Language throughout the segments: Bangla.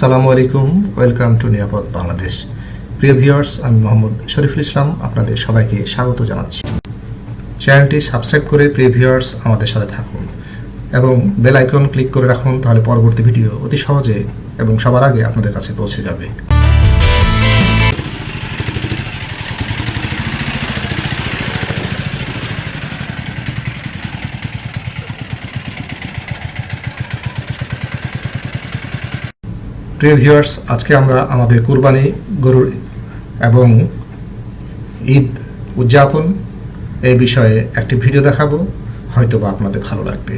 আসসালামু আলাইকুম, ওয়েলকাম টু নিরাপদ বাংলাদেশ। প্রিয় ভিউয়ার্স, আমি মোহাম্মদ শরীফুল ইসলাম, আপনাদের সবাইকে স্বাগত জানাচ্ছি। চ্যানেলটি সাবস্ক্রাইব করে প্রিয় ভিউয়ার্স আমাদের সাথে থাকুন এবং বেল আইকন ক্লিক করে রাখুন, তাহলে পরবর্তী ভিডিও অতি সহজে এবং সবার আগে আপনাদের কাছে পৌঁছে যাবে। প্রিয় ভিউয়ার্স, আজকে আমরা আমাদের কুরবানি গরুর এবং ঈদ উদযাপন এই বিষয়ে একটি ভিডিও দেখাবো, হয়তোবা আপনাদের ভালো লাগবে।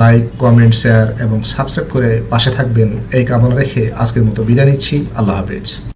লাইক কমেন্ট, শেয়ার এবং সাবস্ক্রাইব করে পাশে থাকবেন। এই কামনা রেখে আজকের মতো বিদায় নিচ্ছি। আল্লাহ হাফেজ।